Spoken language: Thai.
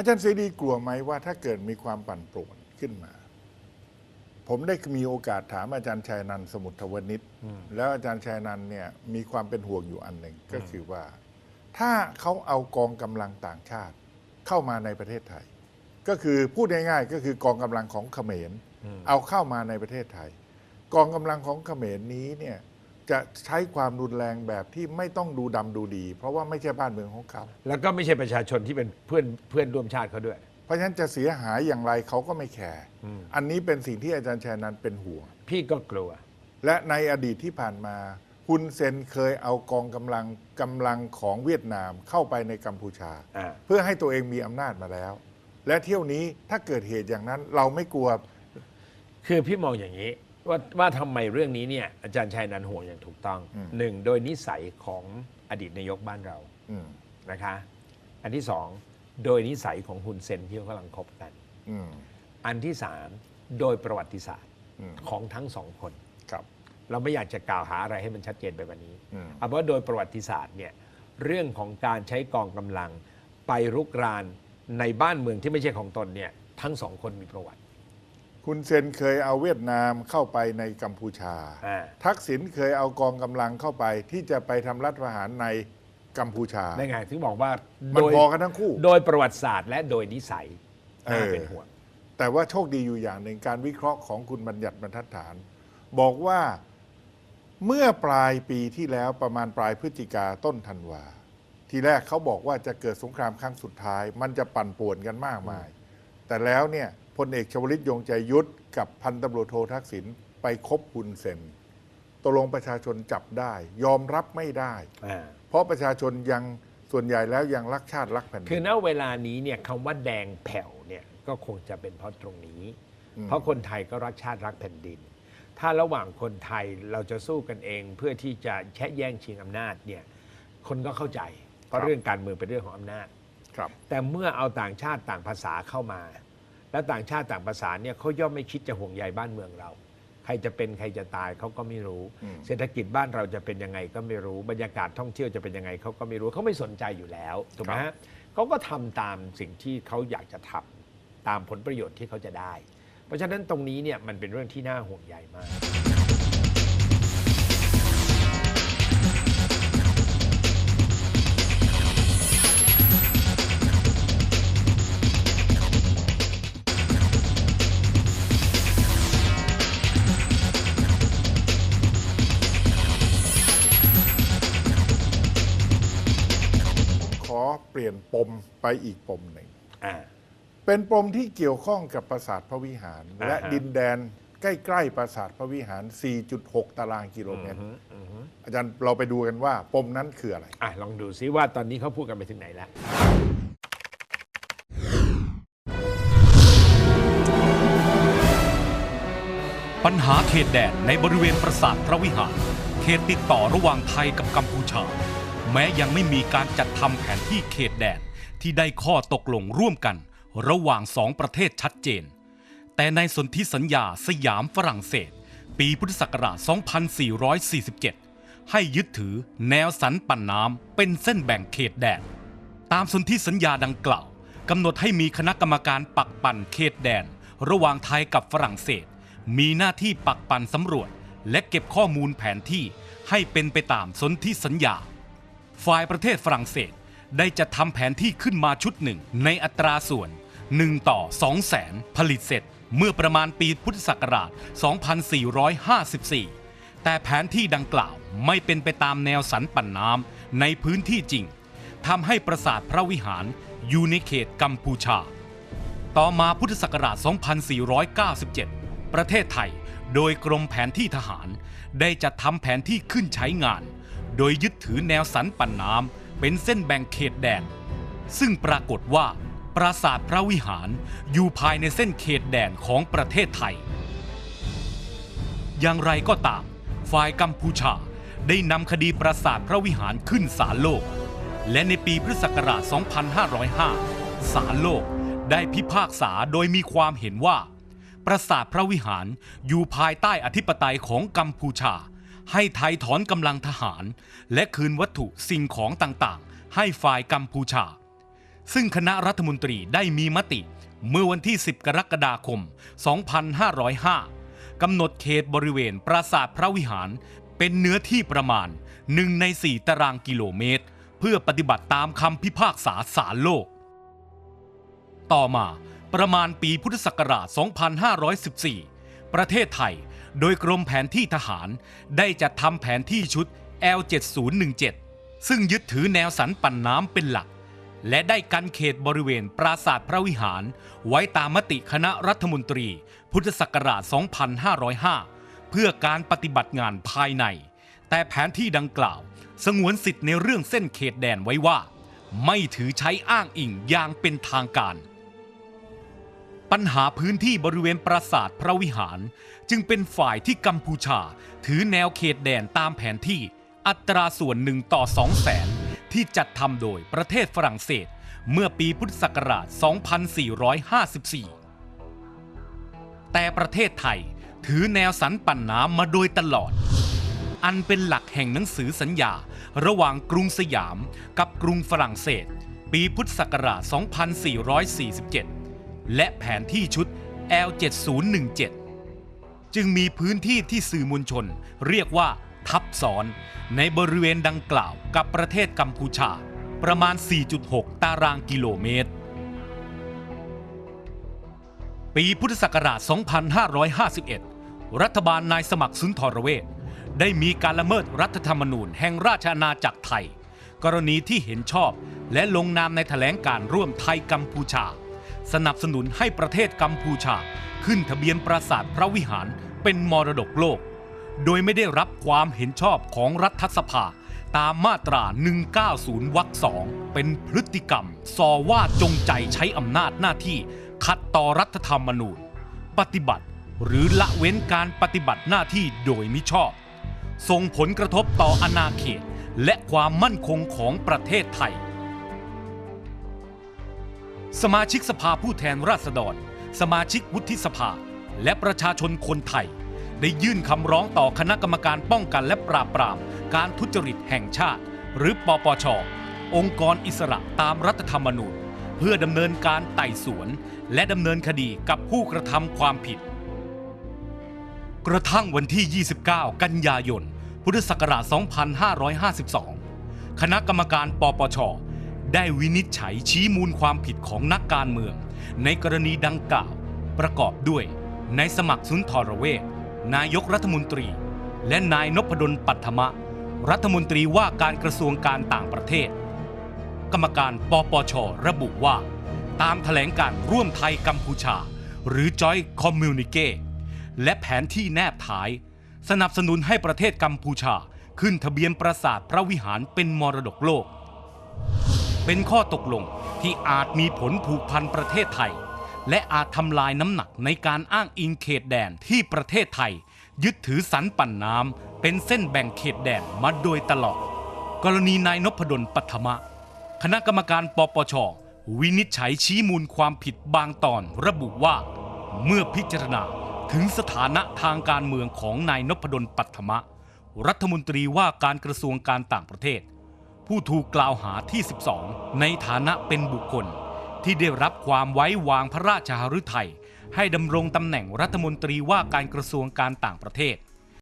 อาจารย์เสรีกลัวไหมว่าถ้าเกิดมีความปั่นป่วนขึ้นมา ผมได้มีโอกาสถามอาจารย์ชัยนันท์สมุทรวณิชแล้วอาจารย์ชัยนันท์เนี่ยมีความเป็นห่วงอยู่อันหนึ่งก็คือว่า ถ้าเขาเอากองกำลังต่างชาติเข้ามาในประเทศไทย ก็คือพูดง่ายๆก็คือกองกำลังของเขมร เอาเข้ามาในประเทศไทย กองกำลังของเขมรนี้เนี่ย จะใช้ความรุนแรงแบบที่ไม่ต้องดูดำดูดี เพราะว่าไม่ใช่บ้านเมืองของเขา แล้วก็ไม่ใช่ประชาชนที่เป็นเพื่อนเพื่อนร่วมชาติเขาด้วย เพราะฉะนั้นจะเสียหายอย่างไรเขาก็ไม่แคร์อันนี้เป็นสิ่งที่อาจารย์ชัยนันท์เป็นห่วง พี่ก็กลัว และในอดีตที่ผ่านมาฮุนเซนเคยเอากองกำลังกำลังของเวียดนามเข้าไปในกัมพูชา อ่า เพื่อให้ตัวเองมีอำนาจมาแล้ว และเที่ยวนี้ถ้าเกิดเหตุอย่างนั้นเราไม่กลัว คือพี่มองอย่างนี้ ว่าว่าทำไมเรื่องนี้เนี่ยอาจารย์ชัยนันท์ห่วงอย่างถูกต้องอืม หนึ่งโดยนิสัยของอดีตนายกบ้านเราอืมนะคะ อันที่สองโดยนิสัยของฮุนเซนที่เขากำลังคบกัน อืมอันที่สามโดยประวัติศาสตร์อืมของทั้งสองคน ครับ เราไม่อยากจะกล่าวหาอะไรให้มันชัดเจนไปกว่านี้อืม เอาเป็นว่าโดยประวัติศาสตร์เนี่ยเรื่องของการใช้กองกำลังไปรุกรานในบ้านเมืองที่ไม่ใช่ของตนเนี่ยทั้งสองคนมีประวัติ ฮุนเซนเคยเอาเวียดนามเข้าไปในกัมพูชา อ่า ทักษิณเคยเอากองกำลังเข้าไป ที่จะไปทำรัฐประหารในกัมพูชา ได้ไงถึงบอกว่ามันโดยพอกันทั้งคู่ โดยประวัติศาสตร์และโดยนิสัยน่าเออเป็นห่วง แต่ว่าโชคดีอยู่อย่างหนึ่งการวิเคราะห์ของคุณบัญญัติบรรทัดฐาน บอกว่าเมื่อปลายปีที่แล้วประมาณปลายพฤศจิกาต้นธันวา ทีแรกเขาบอกว่าจะเกิดสงครามครั้งสุดท้าย มันจะปั่นป่วนกันมากมาย แต่แล้วเนี่ย พลเอกชวลิตยงใจยุทธกับพันตำรวจโททักษิณไปคบคุณเซนตกลงประชาชนจับได้ ยอมรับไม่ได้ อ่า เพราะประชาชนยังส่วนใหญ่แล้วยังรักชาติรักแผ่นดิคือนณเวลานี้เนี่ยคำว่าแดงแผ่วเนี่ยก็คงจะเป็นเพราะตรงนี้ อืมเพราะคนไทยก็รักชาติรักแผ่นดิน ถ้าระหว่างคนไทยเราจะสู้กันเองเพื่อที่จะแช่แย่งชิงอำนาจเนี่ยคนก็เข้าใจ เพราะเรื่องการเมืองเป็นเรื่องของอำนาจ ครับ แต่เมื่อเอาต่างชาติต่างภาษาเข้ามา แล้วต่างชาติต่างภาษาเนี่ยเขาย่อมไม่คิดจะห่วงใยบ้านเมืองเรา ใครจะเป็นใครจะตายเขาก็ไม่รู้อืมเศรษฐกิจบ้านเราจะเป็นยังไงก็ไม่รู้บรรยากาศท่องเที่ยวจะเป็นยังไงเขาก็ไม่รู้เขาไม่สนใจอยู่แล้วถูกไหมฮะเขาก็ทำตามสิ่งที่เขาอยากจะทำตามผลประโยชน์ที่เขาจะได้ เพราะฉะนั้นตรงนี้เนี่ยมันเป็นเรื่องที่น่าห่วงใยมาก ลี่ยนปมไปอีกปมหนึ่ง อ่า เป็นปมที่เกี่ยวข้องกับปราสาทพระวิหาร อ่าฮะ และดินแดนใกล้ๆปราสาทพระวิหาร 4.6 ตารางกิโลเมตร อาจารย์เราไปดูกันว่าปมนั้นคืออะไร อะลองดูซิว่าตอนนี้เขาพูดกันไปถึงไหนแล้ว ปัญหาเขตแดนในบริเวณปราสาทพระวิหาร เขตติดต่อระหว่างไทยกับกัมพูชา แม้ยังไม่มีการจัดทำแผนที่เขตแดนที่ได้ข้อตกลงร่วมกัน ระหว่างสองประเทศชัดเจน แต่ในสนธิสัญญาสยามฝรั่งเศส ปีพุทธศักราช 2447 ให้ยึดถือแนวสันปันน้ำเป็นเส้นแบ่งเขตแดน ตามสนธิสัญญาดังกล่าวกำหนดให้มีคณะกรรมการปักปันเขตแดน ระหว่างไทยกับฝรั่งเศส มีหน้าที่ปักปันสำรวจ และเก็บข้อมูลแผนที่ให้เป็นไปตามสนธิสัญญา ฝ่ายประเทศฝรั่งเศสได้จัดทำแผนที่ขึ้นมาชุดหนึ่ง ในอัตราส่วน 1 ต่อ 2 แสน ผลิตเสร็จเมื่อประมาณปีพุทธศักราช 2454 แต่แผนที่ดังกล่าวไม่เป็นไปตามแนวสันปันน้ำในพื้นที่จริงทำให้ปราสาทพระวิหารอยู่ในเขตกัมพูชา ต่อมาพุทธศักราช 2497 ประเทศไทยโดยกรมแผนที่ทหาร ได้จัดทำแผนที่ขึ้นใช้งาน โดยยึดถือแนวสันปันน้ำเป็นเส้นแบ่งเขตแดน ซึ่งปรากฏว่า ปราสาทพระวิหารอยู่ภายในเส้นเขตแดนของประเทศไทย อย่างไรก็ตาม ฝ่ายกัมพูชาได้นำคดีปราสาทพระวิหารขึ้นศาลโลก และในปีพุทธศักราช 2505 ศาลโลกได้พิพากษาโดยมีความเห็นว่า ปราสาทพระวิหารอยู่ภายใต้อธิปไตยของกัมพูชา ให้ไทยถอนกำลังทหาร และคืนวัตถุสิ่งของต่างๆ ให้ฝ่ายกัมพูชา ซึ่งคณะรัฐมนตรีได้มีมติเมื่อวันที่ 10 กรกฎาคม 2505 กำหนดเขตบริเวณปราสาทพระวิหาร เป็นเนื้อที่ประมาณ 1 ใน 4 ตารางกิโลเมตร เพื่อปฏิบัติตามคำพิพากษาศาลโลก ต่อมาประมาณปีพุทธศักราช 2514 ประเทศไทย โดยกรมแผนที่ทหาร ได้จัดทำแผนที่ชุด L7017 ซึ่งยึดถือแนวสันปันน้ำเป็นหลัก และได้กันเขตบริเวณปราสาทพระวิหาร ไว้ตามมติคณะรัฐมนตรี พุทธศักราช 2505 เพื่อการปฏิบัติงานภายใน แต่แผนที่ดังกล่าว สงวนสิทธิ์ในเรื่องเส้นเขตแดนไว้ว่า ไม่ถือใช้อ้างอิงอย่างเป็นทางการ ปัญหาพื้นที่บริเวณปราสาทพระวิหาร จึงเป็นฝ่ายที่กัมพูชา ถือแนวเขตแดนตามแผนที่อัตราส่วนหนึ่งต่อสองแสนที่จัดทำโดยประเทศฝรั่งเศส เมื่อปีพุทธศักราช 2454 แต่ประเทศไทยถือแนวสันปันน้ำมาโดยตลอด อันเป็นหลักแห่งหนังสือสัญญา ระหว่างกรุงสยามกับกรุงฝรั่งเศส ปีพุทธศักราช 2447 และแผนที่ชุด L7017 จึงมีพื้นที่ที่สื่อมวลชน เรียกว่าทับซ้อน ในบริเวณดังกล่าวกับประเทศกัมพูชา ประมาณ 4.6 ตารางกิโลเมตร ปีพุทธศักราช 2551 รัฐบาลนายสมัครสุนทรเวชได้มีการละเมิดรัฐธรรมนูญแห่งราชอาณาจักรไทย กรณีที่เห็นชอบและลงนามในแถลงการร่วมไทยกัมพูชา สนับสนุนให้ประเทศกัมพูชา ขึ้นทะเบียนปราสาทพระวิหารเป็นมรดกโลก โดยไม่ได้รับความเห็นชอบของรัฐสภา ตามมาตรา 190 วรรคสองเป็นพฤติกรรมซอว่าจงใจใช้อำนาจหน้าที่ ขัดต่อรัฐธรรมนูญ ปฏิบัติหรือละเว้นการปฏิบัติหน้าที่โดยมิชอบ ส่งผลกระทบต่ออาณาเขตและความมั่นคงของประเทศไทย สมาชิกสภาผู้แทนราษฎร สมาชิกวุฒิสภา และประชาชนคนไทย ได้ยื่นคำร้องต่อคณะกรรมการป้องกันและปราบปราม การทุจริตแห่งชาติ หรือปปช องค์กรอิสระตามรัฐธรรมนูญ เพื่อดำเนินการไต่สวน และดำเนินคดีกับผู้กระทำความผิด กระทั่งวันที่ 29 กันยายน พุทธศักราช 2552 คณะกรรมการปปช ได้วินิจฉัยชี้มูลความผิดของนักการเมือง ในกรณีดังกล่าว ประกอบด้วยนายสมัครสุนทรเวชนายกรัฐมนตรี และนายนพดลปัทมะ รัฐมนตรีว่าการกระทรวงการต่างประเทศ กรรมการปปชระบุว่า ตามแถลงการร่วมไทยกัมพูชา หรือ Joint Communique และแผนที่แนบท้าย สนับสนุนให้ประเทศกัมพูชา ขึ้นทะเบียนปราสาทพระวิหารเป็นมรดกโลก เป็นข้อตกลงที่อาจมีผลผูกพันประเทศไทย และอาจทำลายน้ำหนักในการอ้างอิงเขตแดนที่ประเทศไทย ยึดถือสันปั่นน้ำเป็นเส้นแบ่งเขตแดนมาโดยตลอด กรณีนายนพดลปัทมะ คณะกรรมการปปช วินิจฉัยชี้มูลความผิดบางตอนระบุว่า เมื่อพิจารณาถึงสถานะทางการเมืองของนายนพดลปัทมะ รัฐมนตรีว่าการกระทรวงการต่างประเทศ ผู้ถูกกล่าวหาที่ 12 ในฐานะเป็นบุคคล ที่ได้รับความไว้วางพระราชหฤทัยให้ดำรงตำแหน่งรัฐมนตรีว่าการกระทรวงการต่างประเทศ